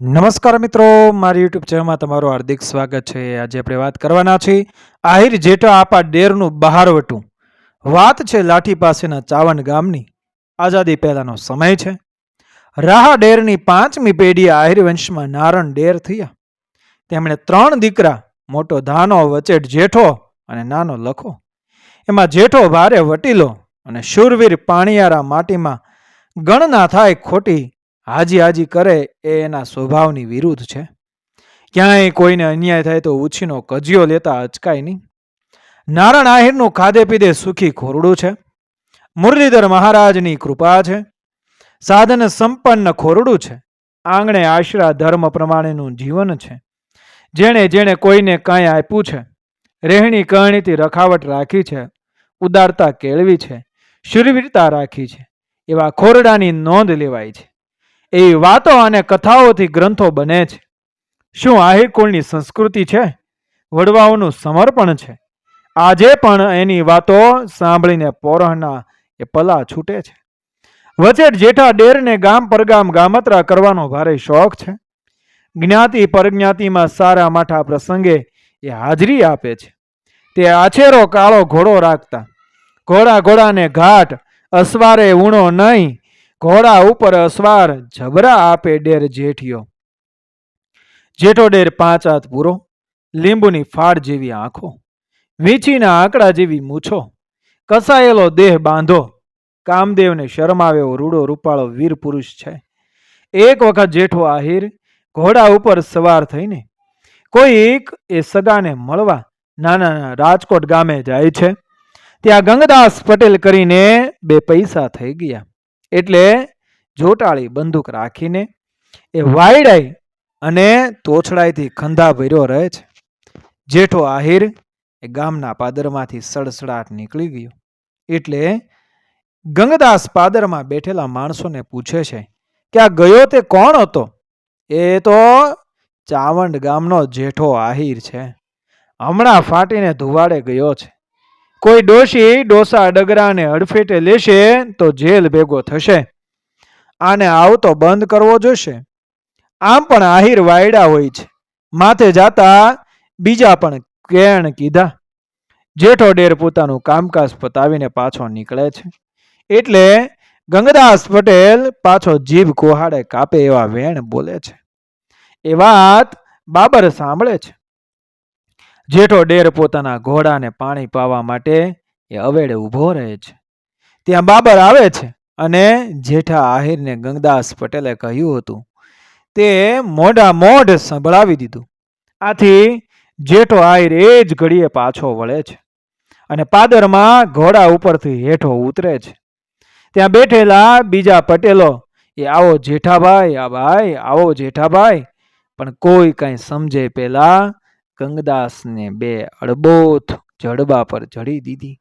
નમસ્કાર મિત્રો, મારી યુટ્યુબ ચેનલમાં તમારું હાર્દિક સ્વાગત છે. આજે આપણે વાત કરવાના છીએ આહિર જેઠા આપા ડેરનું બહારવટું વાત છે લાઠી પાસેના ચાવન ગામની. આઝાદી પહેલાનો સમય છે. રાહા ડેરની પાંચમી પેઢી આહિર વંશમાં નારણ ડેર થયા. તેમણે ત્રણ દીકરા, મોટો ધાનો, વચેટ જેઠો અને નાનો લખો. એમાં જેઠો ભારે વટીલો અને શૂરવીર પાણીયારા માટીમાં ગણના થાય ખોટી હાજી હાજી કરે એ એના સ્વભાવની વિરુદ્ધ છે. ક્યાંય કોઈને અન્યાય થાય તો ઉછીનો કજિયો લેતા અચકાય નહીં. નારણ આહિરનું ખાધે પીધે સુખી ખોરડું છે. મુરલીધર મહારાજની કૃપા છે. સાધન સંપન્ન ખોરડું છે. આંગણે આશરા ધર્મ પ્રમાણેનું જીવન છે. જેણે જેણે કોઈને કાંઈ આપ્યું છે. રહેણી કહેણીથી રખાવટ રાખી છે. ઉદારતા કેળવી છે. શુરવીરતા રાખી છે. એવા ખોરડાની નોંધ લેવાય છે. એવી વાતો અને કથાઓથી ગ્રંથો બને છે. શું આહિર કુળની સંસ્કૃતિ છે? વડવાઓનું સમર્પણ છે. આજે પણ એની વાતો સાંભળીને પોરહના એ પલા છૂટે છે. વચેટ જેઠા ડેરને ગામ પરગામ ગામત્રા કરવાનો ભારે શોખ છે. જ્ઞાતિ પરજ્ઞાતિમાં સારા માઠા પ્રસંગે એ હાજરી આપે છે. તે આછેરો કાળો ઘોડો રાખતા. ઘોડા ઘોડાને ઘાટ, અસવારે ઊણો નહીં ઘોડા ઉપર અસવાર જબરા આપે ડેર જેઠિયો. જેઠો ડેર પાંચ હાથ પૂરો લીંબુની ફાળ જેવી આંખો, વીંછીના આંકડા જેવી મૂછો, કસાયેલો દેહ બાંધો, કામદેવને શરમાવ્યો રૂડો રૂપાળો વીર પુરુષ છે. એક વખત જેઠો આહિર ઘોડા ઉપર સવાર થઈને, કોઈક એ સગાને મળવા નાના રાજકોટ ગામે જાય છે. ત્યાં ગંગદાસ પટેલ કરીને બે પૈસા થઈ ગયા. એટલે જોટાળી બંદૂક રાખીને એ વાયડાઈ અને તોછડાઈથી ખંધા ભર્યો રહે છે. જેઠો આહિર એ ગામના પાદરમાંથી સડસડાટ નીકળી ગયો. એટલે ગંગદાસ પાદરમાં બેઠેલા માણસોને પૂછે છે, કે આ ગયો તે કોણ હતો? એ તો ચાવંડ ગામનો જેઠો આહિર છે. હમણાં ફાટીને ધુવાડે ગયો છે. કોઈ ડોશી ડોસા ડગરાને અડફેટે લેશે તો જેલ ભેગો થશે. આને આવતો બંધ કરવો જોશે. આમ પણ આહિર વાયડા હોય છે. માથે જાતા બીજા પણ કેણ કીધા. જેઠો ડેર પોતાનું કામકાજ પતાવીને પાછો નીકળે છે. એટલે ગંગદાસ પટેલ પાછો જીભ કોહાડે કાપે એવા વેણ બોલે છે. એ વાત બાબર સાંભળે છે. જેઠો ડેર પોતાના ઘોડાને પાણી પાવા માટે એ અવેડે ઊભો રહે છે. ત્યાં બાબર આવે છે અને જેઠા આહિરને ગંગદાસ પટેલે કહ્યું હતું, તે મોઢા મોઢ સંભળાવી દીધું. આથી જેઠો આહિર એ જ ઘડીએ પાછો વળે છે અને પાદરમાં ઘોડા ઉપરથી હેઠો ઉતરે છે. ત્યાં બેઠેલા બીજા પટેલો, એ આવો જેઠાભાઈ, આ ભાઈ, આવો જેઠાભાઈ. પણ કોઈ કાંઈ સમજે પેલા ગંગદાસને બે અડબોથ જડબા પર જડી દીધી.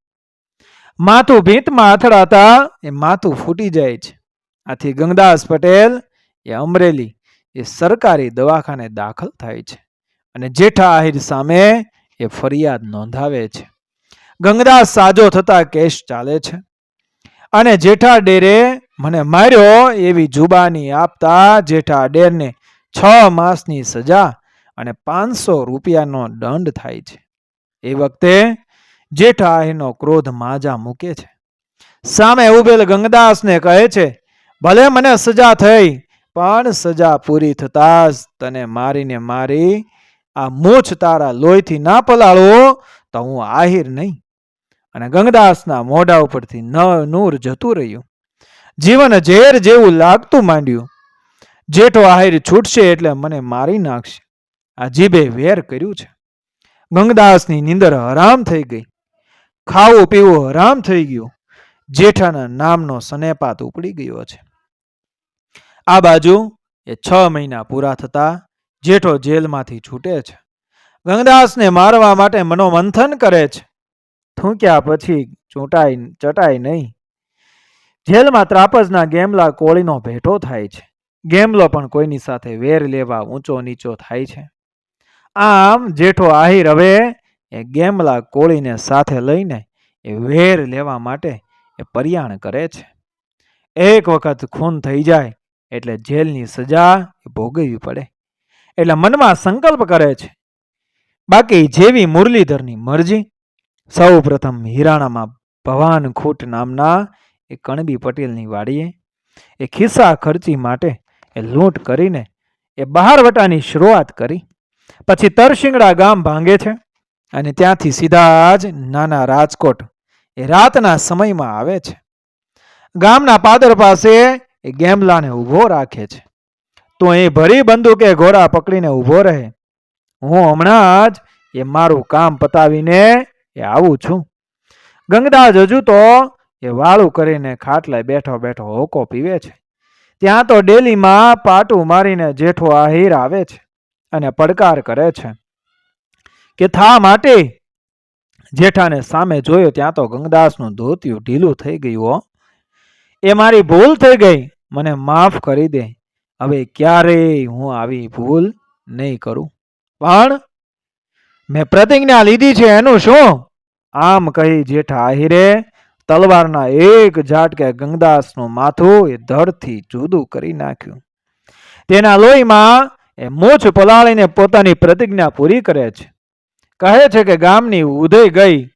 માથું ભીંતમાં અથડાતા એ માથું ફૂટી જાય છે. આથી ગંગદાસ પટેલ એ અમરેલી એ સરકારી દવાખાને દાખલ થાય છે અને જેઠા આહિર સામે એ ફરિયાદ નોંધાવે છે. ગંગદાસ સાજો થતા કેસ ચાલે છે. અને જેઠા ડેરે મને માર્યો એવી જુબાની આપતા જેઠા ડેરને છ માસની સજા અને પાંચસો રૂપિયાનો દંડ થાય છે. એ વખતે જેઠાહીનો આહિરનો ક્રોધ માજા મૂકે છે. સામે ઉભેલ ગંગદાસને કહે છે ભલે મને સજા થઈ પણ સજા પૂરી થતા જ તને મારીને મારી આ મૂછ તારા લોહીથી ના પલાળો તો હું આહિર નહીં. અને ગંગદાસના મોઢા ઉપરથી ન નૂર જતું રહ્યું. જીવન ઝેર જેવું લાગતું માંડ્યું. જેઠો આહિર છૂટશે એટલે મને મારી નાખશે. આ વેર કર્યું છે. ગંગદાસની નીંદર હરામ થઈ ગઈ. ખાવું પીવું હરામ થઈ ગયું. જેઠાના નામનો સનેપાત ઉપડી ગયો છે. આ બાજુ એ છ મહિના પૂરા થતા જેઠો જેલમાંથી છૂટે છે. ગંગદાસને મારવા માટે મનોમંથન કરે છે. થૂંક્યા પછી ચૂંટાઈ ચટાય નહીં. જેલમાં ત્રાપજના ગેમલા કોળીનો ભેટો થાય છે. ગેમલો પણ કોઈની સાથે વેર લેવા ઊંચો નીચો થાય છે. આમ જેઠો આહિર હવે એ ગેમલા કોળીને સાથે લઈને એ વેર લેવા માટે એ પર્યાણ કરે છે. એક વખત ખૂન થઈ જાય એટલે જેલની સજા ભોગવવી પડે. એટલે મનમાં સંકલ્પ કરે છે. બાકી જેવી મુરલીધરની મરજી, સૌ પ્રથમ હિરાણામાં ભવાન ખૂટ નામના એ કણબી પટેલની વાડીએ એ ખિસ્સા ખર્ચી માટે એ લૂંટ કરીને એ બહારવટાની શરૂઆત કરી. પછી તરશિંગડા ગામ ભાંગે છે અને ત્યાંથી સીધા જ નાના રાજકોટ એ રાતના સમયમાં આવે છે. ગામના પાદર પાસે એ ગેમલાને ઊભો રાખે છે. તો એ ભરી બંદૂકે ઘોડા પકડીને ઊભો રહે. હું હમણાં જ એ મારું કામ પતાવીને એ આવું છું. ગંગદાસ હજુ તો એ વાળું કરીને ખાટલે બેઠો બેઠો હોકો પીવે છે. ત્યાં તો ડેલીમાં પાટું મારીને જેઠો આહિર આવે છે. અને પડકાર કરે છે. કે થા માટે? જેઠાને સામે જોયો ત્યાં તો ગંગદાસનું ધોતિયું ઢીલું થઈ ગયું હો. એ મારી ભૂલ થઈ ગઈ. મને માફ કરી દે. હવે ક્યારેય હું આવી ભૂલ નહીં કરું. પણ મેં પ્રતિજ્ઞા લીધી છે એનું શું? આમ કહી જેઠા, આહિરે, તલવારના એક ઝાટકે ગંગદાસનું માથું એ ધડથી જુદું કરી નાખ્યું. તેના લોહીમાં એ મૂછ પલાળીને પોતાની પ્રતિજ્ઞા પૂરી કરે છે. કહે છે કે ગામની ઉદય ગઈ,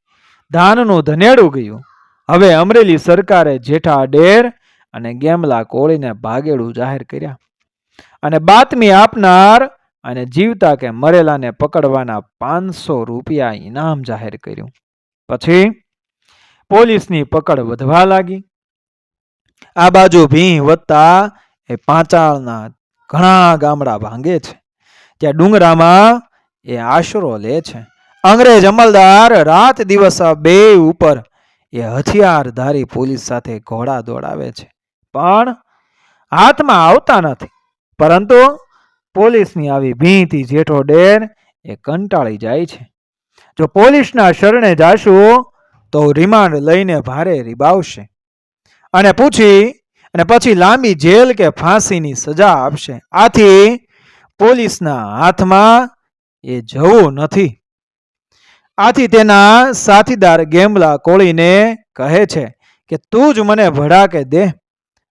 ધાનનું ધનેડું ગયું. હવે અમરેલી સરકારે જેઠા ડેર અને ગેમલા કોળીને ભાગેડું જાહેર કર્યા. અને બાતમી આપનાર અને જીવતા કે મરેલાને પકડવાના પાંચસો રૂપિયા ઇનામ જાહેર કર્યું. પછી પોલીસની પકડ વધવા લાગી. આ બાજુ ભીં વધતા એ પાંચાળના ઘણા ગામડા ભાંગે છે. ત્યાં ડુંગરામાં એ આશરો લે છે. અંગ્રેજ અમલદાર રાત દિવસ બે ઉપર એ હથિયારધારી પોલીસ સાથે ઘોડા દોડાવે છે. પણ હાથમાં આવતા નથી. પરંતુ પોલીસની આવી ભીંતી જેઠો ડેર એ કંટાળી જાય છે. જો પોલીસના શરણે જાશું તો રિમાન્ડ લઈને ભારે રીબાવશે. અને પૂછી અને પછી લાંબી જેલ કે ફાંસીની સજા આપશે. આથી પોલીસના હાથમાં એ જવું નથી. આથી તેના સાથીદાર ગેમલા કોળીને કહે છે કે, તું જ મને ભડાકે દે.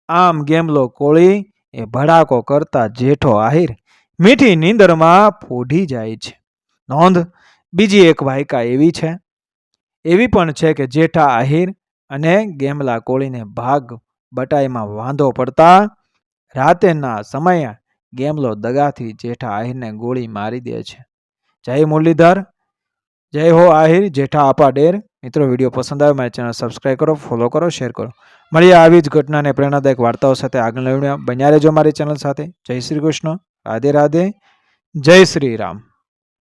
આમ ગેમલો કોળી એ ભડાકો કરતા જેઠો આહિર મીઠી નીંદરમાં ફોઢી જાય છે. નોંધ, બીજી એક વાયકા એવી છે. એવી પણ છે કે જેઠા આહિર અને ગેમલા કોળીને ભાગ બટાઈમાં વાંધો પડતા રાતેના સમયે ગેમલો દગાથી જેઠા આહિરને ગોળી મારી દે છે. જય મુરલીધર. જય હો આહિર, જેઠા આપા ડેર. મિત્રો, વીડિયો પસંદ આવે મારી ચેનલ સબસ્ક્રાઈબ કરો, ફોલો કરો, શેર કરો. મળીએ આવી જ ઘટનાને પ્રેરણાદાયક વાર્તાઓ સાથે આગળ લઈને બન્યા રહેજો મારી ચેનલ સાથે. જય શ્રી કૃષ્ણ. રાધે રાધે. જય શ્રી રામ.